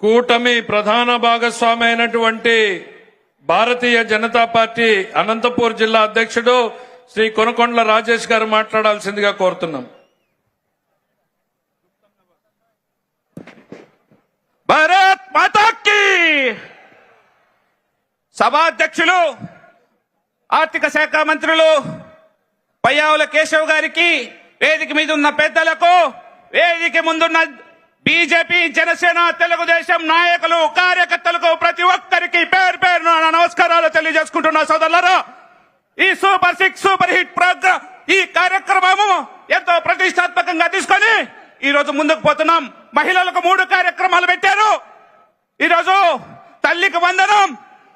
కూటమి ప్రధాన భాగస్వామి అయినటువంటి భారతీయ జనతా పార్టీ అనంతపూర్ జిల్లా అధ్యక్షుడు శ్రీ కొనకొండ్ల రాజేష్ గారు మాట్లాడాల్సిందిగా కోరుతున్నాం. భారత్ మాతాకి సభాధ్యక్షులు ఆర్థిక శాఖ మంత్రులు పయ్యావుల కేశవ్ గారికి వేదిక మీద ఉన్న పెద్దలకు వేదిక ముందున్న బీజేపీ జనసేన తెలుగుదేశం నాయకులు కార్యకర్తలకు ప్రతి ఒక్కరికి పేరు పేరు నమస్కారాలు తెలియజేసుకుంటున్నా సోదరులారా. ఈ super six super hit program ఈ కార్యక్రమము ఎంతో ప్రతిష్టాత్మకంగా తీసుకొని ఈ రోజు ముందుకు పోతున్నాం. మహిళలకు మూడు కార్యక్రమాలు పెట్టారు. ఈరోజు తల్లికి వందనం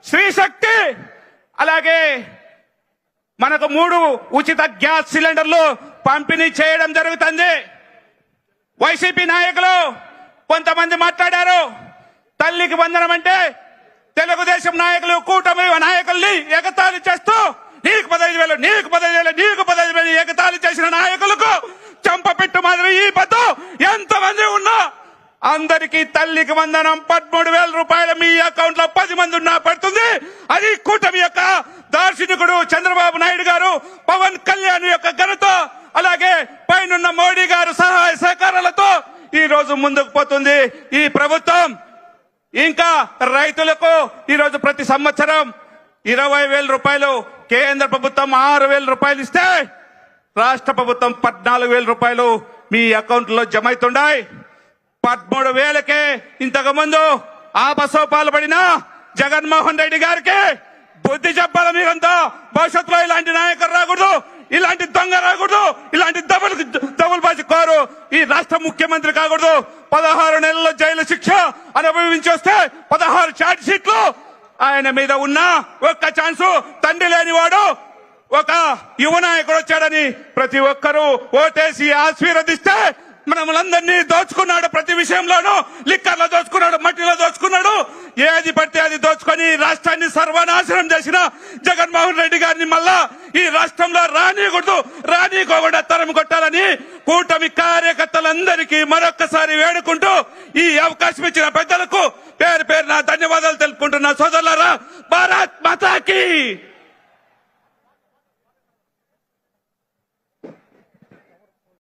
స్త్రీ శక్తి అలాగే మనకు మూడు ఉచిత గ్యాస్ సిలిండర్లు పంపిణీ చేయడం జరుగుతుంది. వైసీపీ నాయకులు కొంతమంది మాట్లాడారు. తల్లికి వందనం అంటే తెలుగుదేశం నాయకులు కూటమి నాయకుల్ని ఎగతాళి చేస్తూ నీకు పదహైదు వేలు నీకు పదహైదు వేలు నీకు పదహైదు వేలు ఎగతాళి చేసిన నాయకులకు చంపపెట్టు మాదిరి ఈ పద్దు ఎంతమంది ఉన్నా అందరికీ తల్లికి వందనం పదమూడు వేల రూపాయలు మీ అకౌంట్లో పది మంది ఉన్నా పడుతుంది. అది కూటమి యొక్క దార్శనికుడు చంద్రబాబు నాయుడు గారు పవన్ కళ్యాణ్ యొక్క ఘనత అలాగే పైనున్న మోడీ గారు సహాయ సహకారాలతో ఈ రోజు ముందుకు పోతుంది ఈ ప్రభుత్వం. ఇంకా రైతులకు ఈ రోజు ప్రతి సంవత్సరం ఇరవై వేల రూపాయలు కేంద్ర ప్రభుత్వం ఆరు వేల రూపాయలు ఇస్తే రాష్ట్ర ప్రభుత్వం పద్నాలుగు వేల రూపాయలు మీ అకౌంట్లో జమ అవుతుండాయి. పదమూడు వేలకే ఇంతకు ముందు ఆపసోపాలు పడిన జగన్మోహన్ రెడ్డి గారికి బుద్ధి చెప్పాలి మీరంతా. భవిష్యత్తులో ఈ రాష్ట్ర ముఖ్యమంత్రి కాకూడదు. పదహారు నెలల జైలు శిక్ష అనుభవించి వస్తే పదహారు చార్జ్ షీట్లు ఆయన మీద ఉన్న ఒక్క ఛాన్సు తండ్రి లేనివాడు ఒక యువ నాయకుడు వచ్చాడని ప్రతి ఒక్కరూ ఓటేసి ఆశీర్వదిస్తే మనములందరినీ దోచుకున్నాడు ప్రతి విషయంలోనూ. లిక్కర్లో దోచుకున్నాడు మట్టిలో దోచుకున్నాడు. ఏది పడితే అది దోచుకొని రాష్ట్రాన్ని సర్వనాశనం చేసిన జగన్మోహన్ రెడ్డి గారిని మళ్ళా ఈ రాష్ట్రంలో రానియకూడదు. రానికోకుండా తరం కొట్టాలని కూటమి కార్యకర్తలందరికీ మరొక్కసారి వేడుకుంటూ ఈ అవకాశం ఇచ్చిన పెద్దలకు పేరు పేరు నా ధన్యవాదాలు తెలుపుకుంటున్నా సోదరులరా. భారత్ మాతాకి!